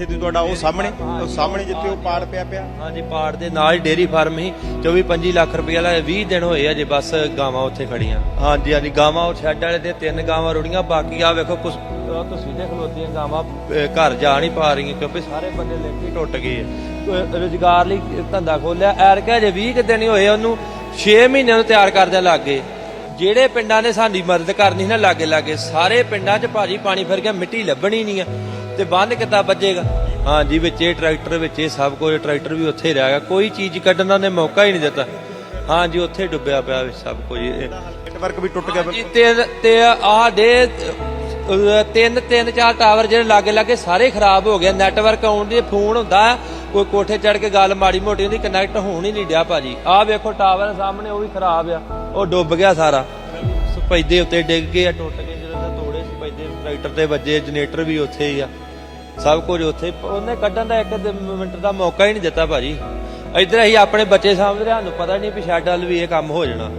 ਕਿੱਥੇ ਦੀ ਤੁਹਾਡਾ ਉਹ ਸਾਹਮਣੇ ਉਹ ਸਾਹਮਣੇ ਜਿੱਥੇ ਉਹ ਪਾੜ ਪਿਆ ਪਿਆ। ਹਾਂਜੀ ਪਾੜ ਦੇ ਨਾਲ ਹੀ ਡੇਰੀ ਫਾਰਮ ਹੀ 24 25 ਲੱਖ ਰੁਪਏ ਵਾਲਾ 20 ਦਿਨ ਹੋਏ ਆ ਜੇ ਬਸ ਗਾਵਾਂ ਉੱਥੇ ਖੜੀਆਂ। ਹਾਂਜੀ ਹਾਂਜੀ ਗਾਵਾਂ ਉਹ ਸ਼ੈੱਡ ਵਾਲੇ ਦੇ ਤਿੰਨ ਗਾਵਾਂ ਰੁੜੀਆਂ ਬਾਕੀ ਆ ਵੇਖੋ ਕੁਛ ਆਹ ਤੁਸੀਂ ਦੇ ਖਲੋਤੀਆਂ ਗਾਵਾਂ ਘਰ ਜਾ ਨਹੀਂ ਪਾ ਰਹੀਆਂ ਕਿਉਂਕਿ ਸਾਰੇ ਬੰਦੇ ਲਿੰਕ ਟੁੱਟ ਗਏ ਆ। ਰੋਜ਼ਗਾਰ ਲਈ ਧੰਦਾ ਖੋਲਿਆ ਐਰ ਕਹੇ ਜੇ 20 ਕੁ ਦਿਨ ਹੀ ਹੋਏ ਉਹਨੂੰ 6 ਮਹੀਨਿਆਂ ਨੂੰ ਤਿਆਰ ਕਰਦੇ ਲੱਗੇ। ਜਿਹੜੇ ਪਿੰਡਾਂ ਨੇ ਸਾਡੀ ਮਦਦ ਕਰਨੀ ਸੀ ਨਾ ਲਾਗੇ ਲਾਗੇ ਸਾਰੇ ਪਿੰਡਾਂ 'ਚ ਭਾਜੀ ਪਾਣੀ ਫਿਰ ਗਿਆ ਮਿੱਟੀ ਲੱਭਣੀ ਨਹੀਂ ਆ। ਤੇ ਬੰਨ ਕਿੱਦਾਂ ਵੱਜੇਗਾ? ਹਾਂਜੀ ਵਿੱਚ ਇਹ ਟਰੈਕਟਰ ਵਿੱਚ ਇਹ ਸਭ ਕੁਝ ਟਰੈਕਟਰ ਵੀ ਉੱਥੇ ਹੀ ਰਹਿ ਗਿਆ। ਕੋਈ ਚੀਜ਼ ਕੱਢਣ ਦਾ ਨੇ ਮੌਕਾ ਹੀ ਨਹੀਂ ਦਿੱਤਾ। ਹਾਂਜੀ ਉੱਥੇ ਡੁੱਬਿਆ ਪਿਆ ਵਿੱਚ ਸਭ ਕੁਝ। ਇਹ ਨੈਟਵਰਕ ਵੀ ਟੁੱਟ ਗਿਆ। ਜੀ ਤੇ ਤੇ ਆਹ ਦੇ ਅਹ, ਤਿੰਨ ਤਿੰਨ ਚਾਰ ਟਾਵਰ ਜਿਹੜੇ ਲਾਗੇ ਲਾਗੇ ਸਾਰੇ ਖਰਾਬ ਹੋ ਗਏ। ਨੈਟਵਰਕ ਆਉਣ ਦੀ ਫੋਨ ਹੁੰਦਾ। ਕੋਈ ਕੋਠੇ ਚੜ ਕੇ ਗੱਲ ਮਾੜੀ ਮੋਟੀ ਹੁੰਦੀ ਕਨੈਕਟ ਹੋਣ ਹੀ ਨਹੀਂ ਡਿਆ ਭਾਜੀ। ਆਹ ਵੇਖੋ ਟਾਵਰ ਸਾਹਮਣੇ ਉਹ ਵੀ ਖਰਾਬ ਆ। ਉਹ ਡੁੱਬ ਗਿਆ ਸਾਰਾ। ਸਪੈਦੇ ਉੱਤੇ ਡਿੱਗ ਗਏ ਆ ਟੁੱਟ ਗਏ। ਜਦੋਂ ਤੋੜੇ ਸਪੈਦੇ ਟਰੈਕਟਰ ਤੇ ਵੱਜੇ ਜਨਰੇਟਰ ਵੀ ਉੱਥੇ ਹੀ ਆ। ਸਭ ਕੁਝ ਉੱਥੇ। ਉਹਨੇ ਕੱਢਣ ਦਾ ਇੱਕ ਮਿੰਟ ਦਾ ਮੌਕਾ ਹੀ ਨਹੀਂ ਦਿੱਤਾ ਭਾਜੀ। ਇੱਧਰ ਅਸੀਂ ਆਪਣੇ ਬੱਚੇ ਸਾਹਮਣੇ ਸਾਨੂੰ ਪਤਾ ਨਹੀਂ ਵੀ ਸ਼ੈਡ ਵੀ ਇਹ ਕੰਮ ਹੋ ਜਾਣਾ।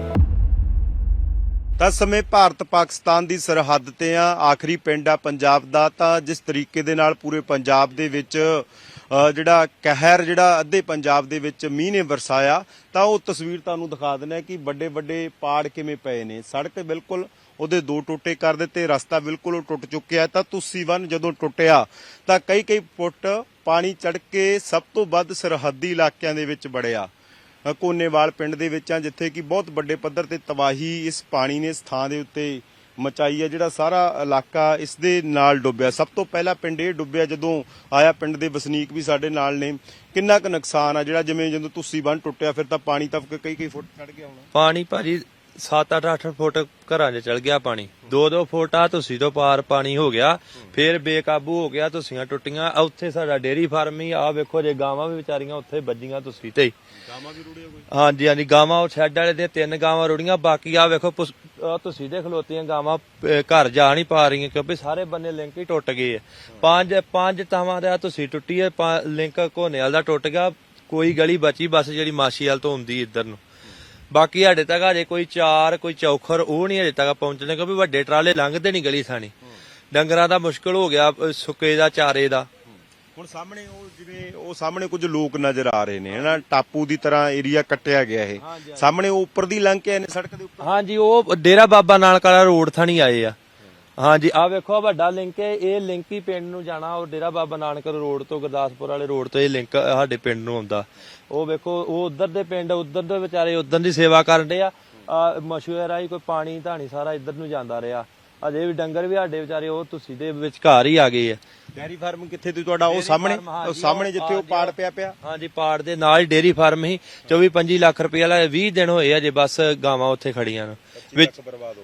ਤਾਂ ਸਮੇਂ ਭਾਰਤ ਪਾਕਿਸਤਾਨ ਦੀ ਸਰਹੱਦ ਤੇ ਆ। ਆਖਰੀ ਪਿੰਡ ਆ ਪੰਜਾਬ ਦਾ। ਤਾਂ ਜਿਸ ਤਰੀਕੇ ਦੇ ਨਾਲ ਪੂਰੇ ਪੰਜਾਬ ਦੇ ਵਿੱਚ ਜਿਹੜਾ ਕਹਿਰ, ਜਿਹੜਾ ਅੱਧੇ ਪੰਜਾਬ ਦੇ ਵਿੱਚ ਮੀਂਹ ਨੇ ਵਰਸਾਇਆ, ਤਾਂ ਉਹ ਤਸਵੀਰ ਤੁਹਾਨੂੰ ਦਿਖਾ ਦਿੰਦੇ ਆ ਕਿ ਵੱਡੇ ਵੱਡੇ ਪਾੜ ਕਿਵੇਂ ਪਏ ਨੇ। ਸੜਕ ਬਿਲਕੁਲ ਉਹਦੇ ਦੋ ਟੋਟੇ ਕਰ ਦਿੱਤੇ, ਰਸਤਾ ਬਿਲਕੁਲ ਟੁੱਟ ਚੁੱਕਿਆ ਤਾਂ ਤੁਸੀਂ ਵਨ ਜਦੋਂ ਟੁੱਟਿਆ, ਤਾਂ ਕਈ ਕਈ ਫੁੱਟ ਪਾਣੀ ਚੜ ਕੇ ਸਭ ਤੋਂ ਵੱਧ ਸਰਹੱਦੀ ਇਲਾਕਿਆਂ ਦੇ ਵਿੱਚ ਵੜਿਆ। ਕੋਨੇਵਾਲ ਪਿੰਡ ਦੇ ਵਿੱਚ ਆ, ਜਿੱਥੇ ਕਿ ਬਹੁਤ ਵੱਡੇ ਪੱਧਰ ਤੇ ਤਬਾਹੀ ਇਸ ਪਾਣੀ ਨੇ ਇਸ ਥਾਂ ਦੇ ਉੱਤੇ ਮਚਾਈ ਹੈ, ਜਿਹੜਾ ਸਾਰਾ ਇਲਾਕਾ ਇਸ ਦੇ ਨਾਲ ਡੁੱਬਿਆ। ਸਭ ਤੋਂ ਪਹਿਲਾਂ ਪਿੰਡ ਇਹ ਡੁੱਬਿਆ ਜਦੋਂ ਆਇਆ ਪਿੰਡ ਦੇ ਵਸਨੀਕ ਵੀ ਸਾਡੇ ਨਾਲ ਨੇ। ਕਿੰਨਾ ਕੁ ਨੁਕਸਾਨ ਆ ਜਿਹੜਾ ਜਿਵੇਂ ਜਦੋਂ ਤੁਸੀਂ ਬੰਨ ਟੁੱਟਿਆ, ਫਿਰ ਤਾਂ ਪਾਣੀ ਤਾਂ ਕਈ ਕਈ ਫੁੱਟ ਚੜ ਗਿਆ ਹੋਣਾ। ਪਾਣੀ ਭਾਜੀ 7-8 8 ਫੁੱਟ ਘਰਾਂ 'ਚ ਚਲ ਗਿਆ ਪਾਣੀ। 2-2 ਫੁੱਟ ਆ ਤੁਸੀਂ ਤੋਂ ਪਾਰ ਪਾਣੀ ਹੋ ਗਿਆ। ਫਿਰ ਬੇਕਾਬੂ ਹੋ ਗਿਆ ਤੁਸੀਆਂ ਟੁੱਟੀਆਂ। ਉੱਥੇ ਸਾਡਾ ਡੇਰੀ ਫਾਰਮ ਹੀ ਆ ਵੇਖੋ ਜੇ ਗਾਵਾਂ ਵੀ ਵਿਚਾਰੀਆਂ ਉੱਥੇ ਵੱਜੀਆਂ ਤੁਸੀਂ ਤੇ ਹੀ। ਗਾਵਾਂ ਵੀ ਰੁੜੀਆਂ ਕੋਈ? ਹਾਂਜੀ ਹਾਂਜੀ ਗਾਵਾਂ ਉਹ ਸ਼ੈੱਡ ਵਾਲੇ ਦੇ ਤਿੰਨ ਗਾਵਾਂ ਰੁੜੀਆਂ ਬਾਕੀ ਆ ਵੇਖੋ ਤੁਸੀਂ ਦੇ ਖਲੋਤੀਆਂ ਗਾਵਾਂ ਘਰ ਜਾ ਨਹੀਂ ਪਾ ਰਹੀਆਂ ਕਿਉਂਕਿ ਸਾਰੇ ਬੰਨੇ ਲਿੰਕ ਹੀ ਟੁੱਟ ਗਏ ਪੰਜ ਪੰਜ ਤਾਵਾਂ ਦਾ ਤੁਸੀਂ ਟੁੱਟੀ ਹੈ ਲਿੰਕ ਕੋਨੇਵਾਲ ਦਾ ਟੁੱਟ ਗਿਆ। ਕੋਈ ਗਲੀ ਬਚੀ ਬਸ ਜਿਹੜੀ ਮਾਸ਼ੀਵਾਲ ਤੋਂ ਹੁੰਦੀ ਇੱਧਰ ਨੂੰ। ਬਾਕੀ ਸਾਡੇ ਤੱਕ ਹਜੇ ਕੋਈ ਚਾਰ ਕੋਈ ਚੌਖਰ ਉਹ ਨਹੀਂ ਹਜੇ ਤੱਕ ਪਹੁੰਚਣੇ ਕਿਉਂਕਿ ਵੱਡੇ ਟਰਾਲੇ ਲੰਘਦੇ ਨਹੀਂ ਗਲੀ ਥਾਣੀ ਡੰਗਰਾਂ ਦਾ ਮੁਸ਼ਕਲ ਹੋ ਗਿਆ ਅਹ ਸੁੱਕੇ ਦਾ ਚਾਰੇ ਦਾ। ਹੁਣ ਸਾਹਮਣੇ ਉਹ ਜਿਵੇਂ ਉਹ ਸਾਹਮਣੇ ਕੁਝ ਲੋਕ ਨਜ਼ਰ ਆ ਰਹੇ ਨੇ ਹਨਾ? ਟਾਪੂ ਦੀ ਤਰ੍ਹਾਂ ਏਰੀਆ ਕੱਟਿਆ ਗਿਆ ਇਹ। ਸਾਹਮਣੇ ਉਹ ਉੱਪਰ ਦੀ ਲੰਘ ਕੇ ਆਏ ਨੇ ਸੜਕ ਦੇ ਉੱਪਰ? ਹਾਂਜੀ ਉਹ ਡੇਰਾ ਬਾਬਾ ਨਾਨਕ ਵਾਲਾ ਰੋਡ ਥਾਣੀ ਆਏ ਆ। ਹਾਂਜੀ ਆ ਵੇਖੋ, ਆਹ ਵੱਡਾ ਲਿੰਕ ਹੈ। ਇਹ ਲਿੰਕ ਹੀ ਪਿੰਡ ਨੂੰ ਜਾਣਾ, ਉਹ ਡੇਰਾ ਬਾਬਾ ਨਾਨਕ ਰੋਡ ਤੋਂ ਗੁਰਦਾਸਪੁਰ ਵਾਲੇ ਰੋਡ ਤੋਂ ਇਹ ਲਿੰਕ ਸਾਡੇ ਪਿੰਡ ਨੂੰ ਆਉਂਦਾ। ਉਹ ਵੇਖੋ, ਉਹ ਉਧਰ ਦੇ ਪਿੰਡ, ਉਧਰ ਦੇ ਵਿਚਾਰੇ ਉਧਰ ਦੀ ਸੇਵਾ ਕਰਨ ਦੇ ਆ। ਮਸ਼ਹੂਰ ਆਈ ਕੋਈ ਪਾਣੀ ਧਾਣੀ ਸਾਰਾ ਇੱਧਰ ਨੂੰ ਜਾਂਦਾ ਰਿਹਾ। ਅਜੇ ਵੀ ਡੰਗਰ ਵੀ ਸਾਡੇ ਵਿਚਾਰੇ, ਉਹ ਤੁਸੀਂ ਦੇ ਵਿਚਕਾਰ ਹੀ ਆ ਗਏ ਆ। ਡੈਰੀ ਫਾਰਮ ਕਿੱਥੇ ਦੀ ਤੁਹਾਡਾ? ਉਹ ਸਾਹਮਣੇ ਉਹ ਸਾਹਮਣੇ ਜਿੱਥੇ ਉਹ ਪਾੜ ਪਿਆ ਪਿਆ। ਹਾਂਜੀ ਪਾੜ ਦੇ ਨਾਲ ਹੀ ਡੇਰੀ ਫਾਰਮ ਹੀ। 24 25 ਲੱਖ ਰੁਪਏ ਵਾਲਾ 20 ਦਿਨ ਹੋਏ ਆ ਜੇ ਬਸ ਗਾਵਾਂ ਉੱਥੇ ਖੜੀਆਂ ਨੇ। ਵਿੱਚ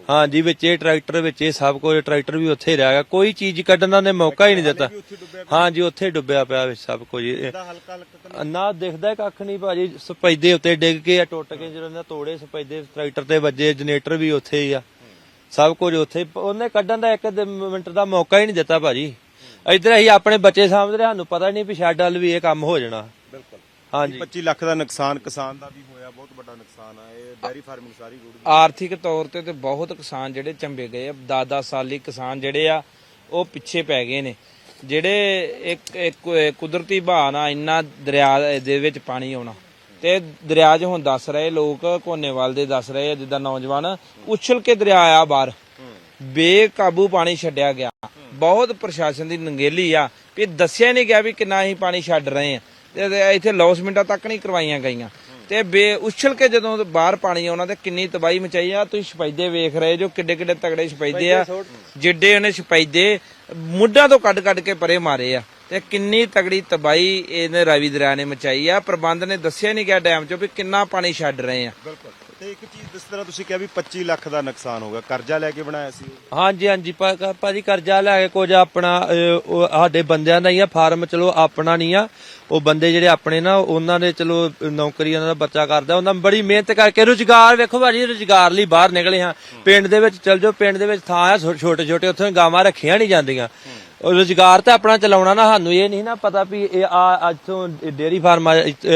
ਹਾਂਜੀ ਵਿੱਚ ਇਹ ਟਰੈਕਟਰ ਵਿੱਚ ਇਹ ਸਭ ਕੁਝ ਟਰੈਕਟਰ ਵੀ ਉੱਥੇ ਰਹਿ ਗਿਆ। ਕੋਈ ਚੀਜ਼ ਕੱਢਣ ਦਾ ਨੇ ਮੌਕਾ ਹੀ ਨਹੀਂ ਦਿੱਤਾ। ਹਾਂਜੀ ਉੱਥੇ ਡੁੱਬਿਆ ਪਿਆ। ਵਿੱਚ ਸਭ ਕੁਝ। ਨਾ ਦਿਖਦਾ ਕੱਖ ਨਹੀਂ ਭਾਜੀ। ਸਪੈਦੇ ਉੱਤੇ ਡਿੱਗ ਕੇ ਆ ਟੁੱਟ ਕੇ ਜਦੋਂ ਇਹਨਾਂ ਤੋੜੇ ਸਪੈਦੇ ਟਰੈਕਟਰ ਤੇ ਵੱਜੇ ਜਨਰੇਟਰ ਵੀ ਉੱਥੇ ਹੀ ਆ। ਸਭ ਕੁਝ ਉੱਥੇ। ਉਹਨੇ ਕੱਢਣ ਦਾ ਇੱਕ ਮਿੰਟ ਦਾ ਮੌਕਾ ਹੀ ਨਹੀਂ ਦਿੱਤਾ ਭਾਜੀ। ਇੱਧਰ ਅਸੀਂ ਆਪਣੇ ਬੱਚੇ ਸਾਹਮਣੇ ਸਾਨੂੰ ਪਤਾ ਨਹੀਂ ਵੀ ਸ਼ੈੱਡ ਵੱਲ ਵੀ ਇਹ ਕੰਮ ਹੋ ਜਾਣਾ। ਬਿਲਕੁਲ। ਹਾਂਜੀ। 25 ਲੱਖ ਦਾ ਨੁਕਸਾਨ ਕਿਸਾਨ ਦਾ ਵੀ ਹੋਇਆ ਬਹੁਤ ਵੱਡਾ ਨੁਕਸਾਨ ਆ। ਇਹ ਡੈਰੀ ਫਾਰਮਿੰਗ ਸਾਰੀ ਰੁੜ ਗਈ ਆਰਥਿਕ ਤੌਰ ਤੇ ਤੇ ਬਹੁਤ ਕਿਸਾਨ ਜਿਹੜੇ ਚੰਬੇ ਗਏ ਆ 10-10 ਸਾਲੀ ਕਿਸਾਨ ਜਿਹੜੇ ਆ ਉਹ ਪਿੱਛੇ ਪੈ ਗਏ ਨੇ। ਜਿਹੜੇ ਇੱਕ ਇੱਕ ਕੁਦਰਤੀ ਬਹਾਅ ਨਾਲ ਇੰਨਾ ਦਰਿਆ ਦੇ ਵਿੱਚ ਪਾਣੀ ਆਉਣਾ। ਤੇ ਦਰਿਆ 'ਚ ਹੁਣ ਦੱਸ ਰਹੇ ਲੋਕ ਕੋਨੇਵਾਲ ਦੇ ਦੱਸ ਰਹੇ ਆ ਜਿੱਦਾਂ ਨੌਜਵਾਨ ਉਛਲ ਕੇ ਦਰਿਆ ਆਇਆ ਬਾਹਰ। ਬੇਕਾਬੂ ਪਾਣੀ ਛੱਡਿਆ ਗਿਆ। ਬਹੁਤ ਪ੍ਰਸ਼ਾਸਨ ਦੀ ਨੰਗੇਲੀ ਆ ਵੀ ਦੱਸਿਆ ਨਹੀਂ ਗਿਆ ਵੀ ਕਿੰਨਾ ਅਸੀਂ ਪਾਣੀ ਛੱਡ ਰਹੇ ਆ। ਤੇ ਇੱਥੇ ਲੌਸਮੈਂਟਾਂ ਤੱਕ ਨਹੀਂ ਕਰਵਾਈਆਂ ਗਈਆਂ। ਤੇ ਬੇ ਉਛਲ ਕੇ ਜਦੋਂ ਬਾਹਰ ਪਾਣੀ ਆਉਣਾ ਤੇ ਕਿੰਨੀ ਤਬਾਹੀ ਮਚਾਈ ਆ। ਤੁਸੀਂ ਸਪੈਦੇ ਵੇਖ ਰਹੇ ਜੋ ਕਿੱਡੇ ਕਿੱਡੇ ਤਗੜੇ ਸਪੈਦੇ ਆ। ਜਿੱਡੇ ਉਹਨੇ ਸਪੈਦੇ ਮੁੱਢਾਂ ਤੋਂ ਕੱਢ ਕੱਢ ਕੇ ਪਰੇ ਮਾਰੇ ਆ। ਤੇ ਕਿੰਨੀ ਤਗੜੀ ਤਬਾਹੀ ਇਹਨੇ ਰਾਵੀ ਦਰਿਆ ਨੇ ਮਚਾਈ ਆ। ਪ੍ਰਬੰਧ ਨੇ ਦੱਸਿਆ ਨਹੀਂ ਗਿਆ ਡੈਮ ਚੋਂ ਵੀ ਕਿੰਨਾ ਪਾਣੀ ਛੱਡ ਰਹੇ ਆ। ਬਿਲਕੁਲ। ਤੇ ਇੱਕ ਚੀਜ਼ ਜਿਸ ਤਰ੍ਹਾਂ ਤੁਸੀਂ ਕਿਹਾ ਵੀ 25 ਲੱਖ ਦਾ ਨੁਕਸਾਨ ਹੋ ਗਿਆ ਕਰਜ਼ਾ ਲੈ ਕੇ ਬਣਾਇਆ ਸੀ। ਹਾਂਜੀ ਹਾਂਜੀ ਭਾ- ਭਾਜੀ ਕਰਜ਼ਾ ਲੈ ਕੇ ਕੁਝ ਆਪਣਾ ਅਹ, ਉਹ ਸਾਡੇ ਬੰਦਿਆਂ ਦਾ ਹੀ ਆ ਫਾਰਮ ਚਲੋ ਆਪਣਾ ਨਹੀਂ ਆ। ਉਹ ਬੰਦੇ ਜਿਹੜੇ ਆਪਣੇ ਨਾ ਉਹਨਾਂ ਦੇ ਚਲੋ ਨੌਕਰੀ ਉਹਨਾਂ ਦਾ ਬੱਚਾ ਕਰਦਾ ਉਹਨਾਂ ਬੜੀ ਮਿਹਨਤ ਕਰਕੇ ਰੁਜ਼ਗਾਰ ਵੇਖੋ ਭਾਜੀ ਰੁਜ਼ਗਾਰ ਲਈ ਬਾਹਰ ਨਿਕਲੇ ਹਾਂ। ਪਿੰਡ ਦੇ ਵਿੱਚ ਚਲ ਜਾਓ ਪਿੰਡ ਦੇ ਵਿੱਚ ਥਾਂ ਆ ਛੋਟੇ ਛੋਟੇ ਉੱਥੇ ਗਾਵਾਂ ਰੱਖੀਆਂ ਨਹੀਂ ਜਾਂਦੀਆਂ। ਰੁਜ਼ਗਾਰ ਤਾਂ ਆਪਣਾ ਚਲਾਉਣਾ ਨਾ ਸਾਨੂੰ ਇਹ ਨਹੀਂ ਨਾ ਪਤਾ ਵੀ ਇਹ ਆ ਅੱਜ ਤੋਂ ਡੇਰੀ ਫਾਰਮ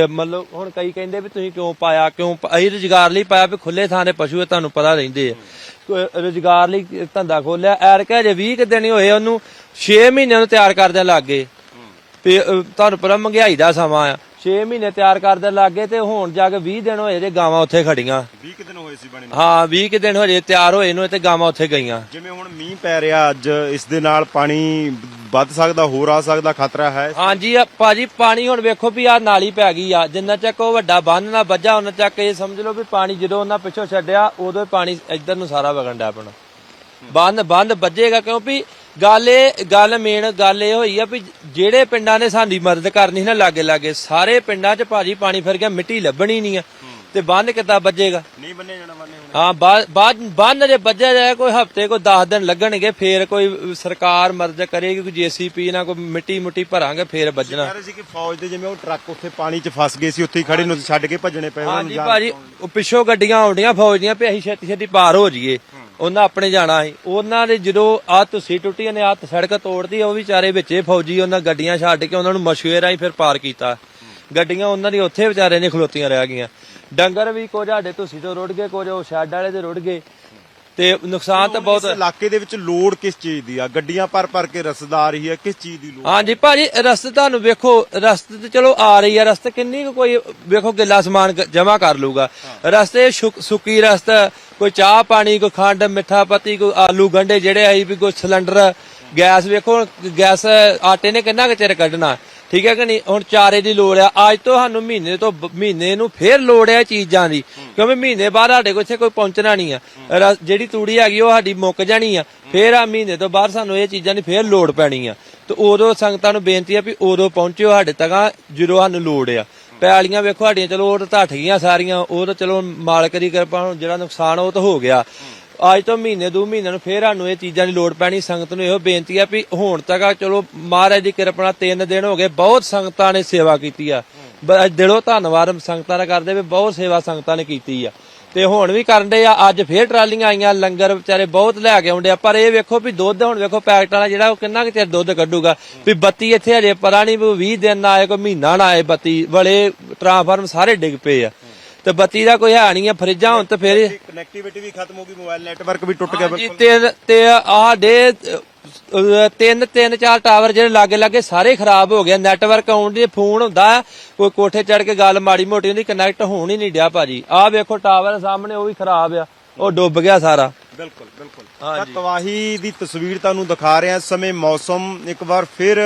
ਮਤਲਬ ਹੁਣ ਕਈ ਕਹਿੰਦੇ ਵੀ ਤੁਸੀਂ ਕਿਉਂ ਪਾਇਆ ਕਿਉਂ ਅਸੀਂ ਰੁਜ਼ਗਾਰ ਲਈ ਪਾਇਆ ਵੀ ਖੁੱਲੇ ਥਾਂ ਦੇ ਪਸ਼ੂ ਤੁਹਾਨੂੰ ਪਤਾ ਰਹਿੰਦੇ ਆ। ਕੋਈ ਰੁਜ਼ਗਾਰ ਲਈ ਧੰਦਾ ਖੋਲਿਆ ਐਰ ਕਹੇ ਜੇ 20 ਕੁ ਦਿਨ ਹੀ ਹੋਏ ਉਹਨੂੰ 6 ਮਹੀਨਿਆਂ ਨੂੰ ਤਿਆਰ ਕਰਦੇ ਲੱਗੇ ਵੀ ਅਹ, ਤੁਹਾਨੂੰ ਪਤਾ ਮਹਿੰਗਾਈ ਦਾ ਸਮਾਂ ਆ 6 ਮਹੀਨੇ ਤਿਆਰ ਕਰਦੇ ਲੱਗੇ ਤੇ ਹੁਣ ਜਾ ਕੇ 20 ਦਿਨ ਹੋਏ ਜੇ ਗਾਵਾਂ ਉੱਥੇ ਖੜੀਆਂ। 20 ਹੋਏ ਸੀ ਬਣੇ ਨੂੰ। ਹਾਂ 20 ਕਿ ਦਿਨ ਹੋਏ ਤਿਆਰ ਹੋਏ ਨੂੰ ਤੇ ਗਾਵਾਂ ਉੱਥੇ ਗਈਆਂ। ਜਿਵੇਂ ਹੁਣ ਮੀਂਹ ਪੈ ਰਿਹਾ ਅੱਜ ਇਸ ਦੇ ਨਾਲ ਪਾਣੀ ਵੱਧ ਸਕਦਾ ਹੋਰ ਆ ਸਕਦਾ ਖਤਰਾ ਹੈ ਹਾਂਜੀ ਆ ਭਾਜੀ ਪਾਣੀ ਹੁਣ ਵੇਖੋ ਵੀ ਆ ਨਾਲੀ ਪੈ ਗਈ ਆ। ਜਿੰਨਾ ਚੱਕ ਉਹ ਵੱਡਾ ਬੰਨ ਨਾ ਵੱਜਾ ਉਹਨਾਂ ਚੱਕ ਇਹ ਸਮਝ ਲਓ ਵੀ ਪਾਣੀ ਜਦੋਂ ਉਹਨਾਂ ਪਿੱਛੋਂ ਛੱਡਿਆ ਉਦੋਂ ਹੀ ਪਾਣੀ ਇੱਧਰ ਨੂੰ ਸਾਰਾ ਵਗਣ ਡਿਆ ਆਪਣਾ। ਬੰਦ ਬੰਦ ਵੱਜੇਗਾ ਕਿਉਂਕਿ ਗੱਲ ਇਹ ਗੱਲ ਮੇਨ ਗੱਲ ਇਹ ਹੋਈ ਆ ਵੀ ਜਿਹੜੇ ਪਿੰਡਾਂ ਨੇ ਸਾਡੀ ਮਦਦ ਕਰਨੀ ਸੀ ਨਾ ਲਾਗੇ ਲਾਗੇ ਸਾਰੇ ਪਿੰਡਾਂ 'ਚ ਭਾਜੀ ਪਾਣੀ ਫਿਰ ਗਿਆ ਮਿੱਟੀ ਲੱਭਣੀ ਨਹੀਂ ਆ। ਤੇ ਬੰਨ ਕਿੱਦਾਂ ਵੱਜੇਗਾ? ਨਹੀਂ ਬੰਨੇ ਜਾਣਾ ਬੰਨੇ ਹੁਣ ਹਾਂ ਬਾਅਦ ਬੰਨ ਜੇ ਵੱਜਿਆ ਜਾਏ ਕੋਈ ਹਫ਼ਤੇ ਕੋਈ 10 ਦਿਨ ਲੱਗਣਗੇ ਫੇਰ ਕੋਈ ਸਰਕਾਰ ਮਦਦ ਕਰੇਗੀ ਕੋਈ ਜੀਸੀਪੀ ਨਾਲ ਕੋਈ ਮਿੱਟੀ ਮੁੱਟੀ ਭਰਾਂਗੇ ਫੇਰ ਵੱਜਣਾ। ਕਹਿ ਰਹੇ ਸੀ ਕਿ ਫੌਜ ਦੇ ਜਿਵੇਂ ਉਹ ਟਰੱਕ ਉੱਥੇ ਪਾਣੀ 'ਚ ਫਸ ਗਏ ਸੀ ਉੱਥੇ ਹੀ ਖੜੇ ਨੂੰ ਛੱਡ ਕੇ ਭੱਜਣੇ ਪਏ ਉਹਨਾਂ ਨੂੰ ਹਾਂਜੀ ਭਾਜੀ ਉਹ ਪਿੱਛੋਂ ਗੱਡੀਆਂ ਆਉਂਦੀਆਂ ਫੌਜ ਦੀਆਂ ਵੀ ਅਸੀਂ ਛੇਤੀ ਛੇਤੀ ਪਾਰ ਹੋ ਜਾਈਏ। ਉਹਨਾਂ ਆਪਣੇ ਜਾਣਾ ਸੀ। ਉਹਨਾਂ ਦੇ ਜਦੋਂ ਆ ਤੁਸੀਂ ਟੁੱਟੀਆਂ ਨੇ ਆ ਸੜਕ ਤੋੜਦੀ ਉਹ ਵਿਚਾਰੇ ਵਿੱਚੇ ਫੌਜੀ ਉਹਨਾਂ ਗੱਡੀਆਂ ਛੱਡ ਕੇ ਉਹਨਾਂ ਨੂੰ ਮਸ਼ਵਰੇ ਰਾਹੀਂ ਫਿਰ ਪਾਰ ਕੀਤਾ। ਗੱਡੀਆਂ ਉਹਨਾਂ ਦੀ ਉੱਥੇ ਵਿਚਾਰੇ ਨੇ ਖਲੋਤੀਆਂ ਰਹਿ ਗਈਆਂ। ਡੰਗਰ ਵੀ ਕੁਝ ਸਾਡੇ ਤੁਸੀਂ ਤੋਂ ਰੁੜ ਗਏ ਕੁਝ ਉਹ ਸ਼ੈੱਡ ਵਾਲੇ ਤੇ ਰੁੜ ਗਏ। ਤੇ ਨੁਕਸਾਨ ਤਾਂ ਬਹੁਤ ਇਸ ਇਲਾਕੇ ਦੇ ਵਿੱਚ ਲੋੜ ਕਿਸ ਚੀਜ਼ ਦੀ ਆ? ਗੱਡੀਆਂ ਭਰ ਭਰ ਕੇ ਰਸਦਾ ਰਹੀ ਹੈ ਕਿਸ ਚੀਜ਼ ਦੀ ਲੋੜ? ਹਾਂਜੀ ਭਾਜੀ ਰਸਤੇ ਤੁਹਾਨੂੰ ਵੇਖੋ ਰਸਤੇ ਤੇ ਚਲੋ ਆ ਰਹੀ ਆ ਰਸਤੇ ਕਿੰਨੀ ਕੁ ਕੋਈ ਵੇਖੋ ਗਿੱਲਾ ਸਮਾਨ ਜਮਾ ਕਰ ਲੂਗਾ ਰਸਤੇ ਸੁੱਕ- ਸੁੱਕੀ ਰਸਤਾ ਕੋਈ ਚਾਹ ਪਾਣੀ ਕੋਈ ਖੰਡ ਮਿੱਠਾ ਪੱਤੀ ਕੋਈ ਆਲੂ ਗੰਡੇ ਜਿਹੜੇ ਆਈ ਵੀ ਕੋਈ ਸਿਲੰਡਰ ਗੈਸ ਵੇਖੋ ਗੈਸ ਆਟੇ ਨੇ ਕਿੰਨਾ ਕੁ ਚਿਰ ਕੱਢਣਾ। ਠੀਕ ਹੈ ਕਿ ਨਹੀਂ? ਹੁਣ ਚਾਰੇ ਦੀ ਲੋੜ ਆ। ਅੱਜ ਤੋਂ ਸਾਨੂੰ ਮਹੀਨੇ ਤੋਂ ਮਹੀਨੇ ਨੂੰ ਫੇਰ ਲੋੜ ਆ ਚੀਜ਼ਾਂ ਦੀ। ਕਿਉਂਕਿ ਮਹੀਨੇ ਬਾਅਦ ਸਾਡੇ ਕੋਲ ਇੱਥੇ ਕੋਈ ਪਹੁੰਚਣਾ ਨਹੀਂ ਆ। ਜਿਹੜੀ ਤੂੜੀ ਹੈਗੀ ਉਹ ਸਾਡੀ ਮੁੱਕ ਜਾਣੀ ਆ। ਫੇਰ ਆ ਮਹੀਨੇ ਤੋਂ ਬਾਅਦ ਸਾਨੂੰ ਇਹ ਚੀਜ਼ਾਂ ਦੀ ਫੇਰ ਲੋੜ ਪੈਣੀ ਆ। ਤੇ ਉਦੋਂ ਸੰਗਤਾਂ ਨੂੰ ਬੇਨਤੀ ਆ ਵੀ ਉਦੋਂ ਪਹੁੰਚਿਓ ਸਾਡੇ ਤੱਕ ਜਦੋਂ ਸਾਨੂੰ ਲੋੜ ਆ। ਪੈਲੀਆਂ ਵੇਖੋ ਸਾਡੀਆਂ ਚਲੋ ਉਹ ਤਾਂ ਢੱਠ ਗਈਆਂ ਸਾਰੀਆਂ ਉਹ ਤਾਂ ਚਲੋ ਮਾਲਕ ਦੀ ਕਿਰਪਾ ਹੁਣ ਜਿਹੜਾ ਨੁਕਸਾਨ ਉਹ ਤਾਂ ਹੋ ਗਿਆ। ਅੱਜ ਤੋਂ ਮਹੀਨੇ ਦੋ ਮਹੀਨਿਆਂ ਨੂੰ ਫੇਰ ਸਾਨੂੰ ਇਹ ਚੀਜ਼ਾਂ ਦੀ ਲੋੜ ਪੈਣੀ, ਸੰਗਤ ਨੂੰ ਇਹੋ ਬੇਨਤੀ ਆ ਵੀ ਹੁਣ ਤੱਕ ਆ ਚਲੋ ਮਹਾਰਾਜ ਦੀ ਕਿਰਪਾ ਨਾਲ ਤਿੰਨ ਦਿਨ ਹੋ ਗਏ, ਬਹੁਤ ਸੰਗਤਾਂ ਨੇ ਸੇਵਾ ਕੀਤੀ ਆ। ਦਿਲੋਂ ਧੰਨਵਾਦ ਸੰਗਤਾਂ ਦਾ ਕਰਦੇ ਵੀ ਬਹੁਤ ਸੇਵਾ ਸੰਗਤਾਂ ਨੇ ਕੀਤੀ ਆ। ਤੇ ਹੁਣ ਵੀ ਕਰਨ ਦੇ ਆ, ਅੱਜ ਫੇਰ ਟਰਾਲੀਆਂ ਆਈਆਂ, ਲੰਗਰ ਵਿਚਾਰੇ ਬਹੁਤ ਲੈ ਕੇ ਆਉਂਦੇ ਆ, ਪਰ ਇਹ ਵੇਖੋ ਵੀ ਦੁੱਧ, ਹੁਣ ਵੇਖੋ ਪੈਕਟਾਂ ਦਾ ਜਿਹੜਾ ਉਹ ਕਿੰਨਾ ਕੁ ਚਿਰ ਦੁੱਧ ਕੱਢੂਗਾ, ਵੀ ਬੱਤੀ ਇੱਥੇ ਹਜੇ ਪਤਾ ਨਹੀਂ ਵੀ 20 ਦਿਨ ਨਾ ਆਏ, ਕੋਈ ਮਹੀਨਾ ਨਾ ਆਏ ਬੱਤੀ, ਵਲੇ ਟਰਾਂਸਫਾਰਮ ਸਾਰੇ ਡਿੱਗ ਪਏ ਆ। ਤੇ ਬੱਤੀ ਦਾ ਕੋਈ ਹੈ ਨਹੀਂ ਆ ਫਰਿੱਜਾਂ ਹੁਣ ਤੇ ਫੇਰ ਕਨੈਕਟੀਵਿਟੀ ਵੀ ਖਤਮ ਹੋ ਗਈ ਮੋਬਾਈਲ ਨੈਟਵਰਕ ਵੀ ਟੁੱਟ ਗਿਆ ਜੀ ਤੇ ਤੇ ਆਹ ਅਹ, ਤਿੰਨ ਤਿੰਨ ਚਾਰ ਟਾਵਰ ਜਿਹੜੇ ਲਾਗੇ ਲਾਗੇ ਸਾਰੇ ਖਰਾਬ ਹੋ ਗਏ। ਨੈਟਵਰਕ ਆਉਣ ਦੀ ਫੋਨ ਹੁੰਦਾ ਕੋਈ ਕੋਠੇ ਚੜ ਕੇ ਗੱਲ ਮਾੜੀ ਮੋਟੀ ਹੁੰਦੀ ਕਨੈਕਟ ਹੋਣ ਹੀ ਨਹੀਂ ਡਿਆ ਭਾਜੀ। ਆਹ ਵੇਖੋ ਟਾਵਰ ਸਾਹਮਣੇ ਉਹ ਵੀ ਖਰਾਬ ਆ ਉਹ ਡੁੱਬ ਗਿਆ ਸਾਰਾ। ਬਿਲਕੁਲ ਬਿਲਕੁਲ। ਤਾਂ ਤਵਾਹੀ ਦੀ ਤਸਵੀਰ ਤੁਹਾਨੂੰ ਦਿਖਾ ਰਿਹਾ ਇਸ ਸਮੇਂ ਮੌਸਮ ਇੱਕ ਵਾਰ ਫਿਰ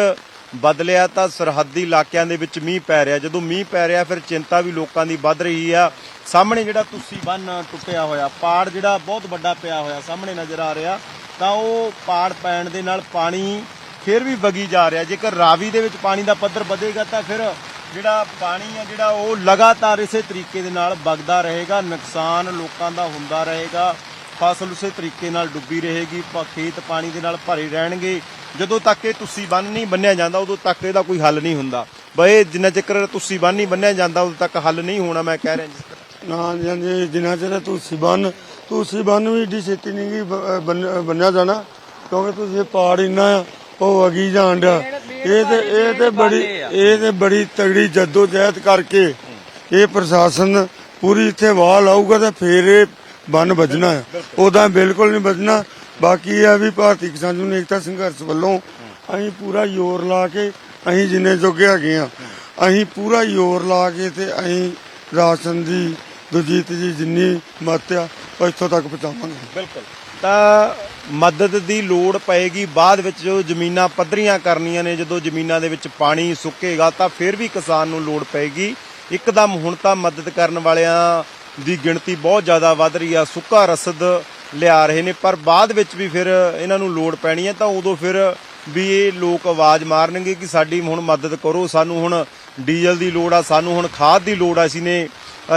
ਬਦਲਿਆ ਤਾਂ ਸਰਹੱਦੀ ਇਲਾਕਿਆਂ ਦੇ ਵਿੱਚ ਮੀਂਹ ਪੈ ਰਿਹਾ। ਜਦੋਂ ਮੀਂਹ ਪੈ ਰਿਹਾ, ਫਿਰ ਚਿੰਤਾ ਵੀ ਲੋਕਾਂ ਦੀ ਵੱਧ ਰਹੀ ਆ। ਸਾਹਮਣੇ ਜਿਹੜਾ ਤੁਸੀਂ ਬੰਨ ਟੁੱਟਿਆ ਹੋਇਆ, ਪਾੜ ਜਿਹੜਾ ਬਹੁਤ ਵੱਡਾ ਪਿਆ ਹੋਇਆ ਸਾਹਮਣੇ ਨਜ਼ਰ ਆ ਰਿਹਾ, ਤਾਂ ਉਹ ਪਾੜ ਪੈਣ ਦੇ ਨਾਲ ਪਾਣੀ ਫਿਰ ਵੀ ਵਗੀ ਜਾ ਰਿਹਾ। ਜੇਕਰ ਰਾਵੀ ਦੇ ਵਿੱਚ ਪਾਣੀ ਦਾ ਪੱਧਰ ਵਧੇਗਾ, ਤਾਂ ਫਿਰ ਜਿਹੜਾ ਪਾਣੀ ਆ, ਜਿਹੜਾ ਉਹ ਲਗਾਤਾਰ ਇਸੇ ਤਰੀਕੇ ਦੇ ਨਾਲ ਵਗਦਾ ਰਹੇਗਾ, ਨੁਕਸਾਨ ਲੋਕਾਂ ਦਾ ਹੁੰਦਾ ਰਹੇਗਾ। ਫਸਲ ਉਸੇ ਤਰੀਕੇ ਨਾਲ ਡੁੱਬੀ ਰਹੇਗੀ ਖੇਤ ਪਾਣੀ ਦੇ ਨਾਲ ਭਰੇ ਰਹਿਣਗੇ। ਜਦੋਂ ਤੱਕ ਇਹ ਤੁਸੀਂ ਬੰਨ ਨਹੀਂ ਬੰਨਿਆ ਜਾਂਦਾ ਉਦੋਂ ਤੱਕ ਇਹਦਾ ਕੋਈ ਹੱਲ ਨਹੀਂ ਹੁੰਦਾ। ਬਈ ਜਿੰਨਾ ਚਿਰ ਤੁਸੀਂ ਬੰਨ ਨਹੀਂ ਬੰਨਿਆ ਜਾਂਦਾ ਉਦੋਂ ਤੱਕ ਹੱਲ ਨਹੀਂ ਹੋਣਾ ਮੈਂ ਕਹਿ ਰਿਹਾ ਜਿਸ ਤਰ੍ਹਾਂ ਨਾ ਜਾਂਦੇ ਜਿੰਨਾ ਚਿਰ ਤੁਸੀਂ ਬੰਨ ਤੁਸੀਂ ਬੰਨ ਵੀ ਏਡੀ ਛੇਤੀ ਨਹੀਂ ਗੀ ਬੰਨ- ਬੰਨਿਆ ਜਾਣਾ ਕਿਉਂਕਿ ਤੁਸੀਂ ਇਹ ਪਾੜ ਇੰਨਾ ਆ ਉਹ ਅਗੀ ਜਾਣ ਡਿਆ। ਇਹ ਤੇ ਇਹ ਤੇ ਬੜੀ ਇਹ ਤੇ ਬੜੀ ਤਗੜੀ ਜੱਦੋ ਜਹਿਦ ਕਰਕੇ ਇਹ ਪ੍ਰਸ਼ਾਸਨ ਪੂਰੀ ਇੱਥੇ ਵਾਹ ਲਾਊਗਾ ਤੇ ਫੇਰ ਇਹ ਬੰਨ ਵੱਜਣਾ ਆ। ਉਦਾਂ ਬਿਲਕੁਲ ਨਹੀਂ ਵੱਜਣਾ। ਬਾਕੀ ਇਹ ਆ ਵੀ ਭਾਰਤੀ ਕਿਸਾਨ ਯੂਨੀਅਨ ਏਕਤਾ ਸੰਘਰਸ਼ ਵੱਲੋਂ ਅਸੀਂ ਪੂਰਾ ਜ਼ੋਰ ਲਾ ਕੇ ਅਸੀਂ ਜਿੰਨੇ ਜੋਗੇ ਹੈਗੇ ਆ, ਅਸੀਂ ਪੂਰਾ ਜ਼ੋਰ ਲਾ ਕੇ ਤੇ ਅਸੀਂ ਰਾਸ਼ਨ ਦੀ ਦੂਜੀ ਤੀਜੀ ਜਿੰਨੀ ਮੱਤ ਆ, ਉਹ ਇੱਥੋਂ ਤੱਕ ਪਹੁੰਚਾਵਾਂਗੇ। ਬਿਲਕੁਲ। ਤਾਂ ਮਦਦ ਦੀ ਲੋੜ ਪਏਗੀ, ਬਾਅਦ ਵਿੱਚ ਜੋ ਜ਼ਮੀਨਾਂ ਪੱਧਰੀਆਂ ਕਰਨੀਆਂ ਨੇ, ਜਦੋਂ ਜ਼ਮੀਨਾਂ ਦੇ ਵਿੱਚ ਪਾਣੀ ਸੁੱਕੇਗਾ, ਤਾਂ ਫਿਰ ਵੀ ਕਿਸਾਨ ਨੂੰ ਲੋੜ ਪਏਗੀ। ਇੱਕਦਮ ਹੁਣ ਤਾਂ ਮਦਦ ਕਰਨ ਵਾਲਿਆਂ ਦੀ ਗਿਣਤੀ ਬਹੁਤ ਜ਼ਿਆਦਾ ਵੱਧ ਰਹੀ ਆ। ਸੁੱਕਾ ਰਸਦ ਲਿਆ ਰਹੇ ਨੇ, ਪਰ ਬਾਅਦ ਵਿੱਚ ਵੀ ਫਿਰ ਇਹਨਾਂ ਨੂੰ ਲੋੜ ਪੈਣੀ ਹੈ, ਤਾਂ ਉਦੋਂ ਫਿਰ ਵੀ ਇਹ ਲੋਕ ਆਵਾਜ਼ ਮਾਰਨਗੇ ਕਿ ਸਾਡੀ ਹੁਣ ਮਦਦ ਕਰੋ, ਸਾਨੂੰ ਹੁਣ ਡੀਜ਼ਲ ਦੀ ਲੋੜ ਆ, ਸਾਨੂੰ ਹੁਣ ਖਾਦ ਦੀ ਲੋੜ ਆ, ਅਸੀਂ ਨੇ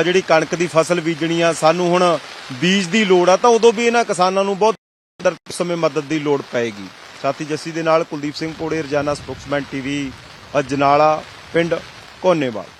ਜਿਹੜੀ ਕਣਕ ਦੀ ਫਸਲ ਬੀਜਣੀ ਆ, ਸਾਨੂੰ ਹੁਣ ਬੀਜ ਦੀ ਲੋੜ ਆ, ਤਾਂ ਉਦੋਂ ਵੀ ਇਹਨਾਂ ਕਿਸਾਨਾਂ ਨੂੰ ਬਹੁਤ ਸਮੇਂ ਮਦਦ ਦੀ ਲੋੜ ਪਏਗੀ। ਸਾਥੀ ਜੱਸੀ ਦੇ ਨਾਲ ਕੁਲਦੀਪ ਸਿੰਘ ਕੋੜੇ, ਰਜਾਨਾ ਸਪੋਕਸਮੈਨ ਟੀਵੀ, ਅਜਨਾਲਾ, ਪਿੰਡ ਕੋਨੇਵਾਲ।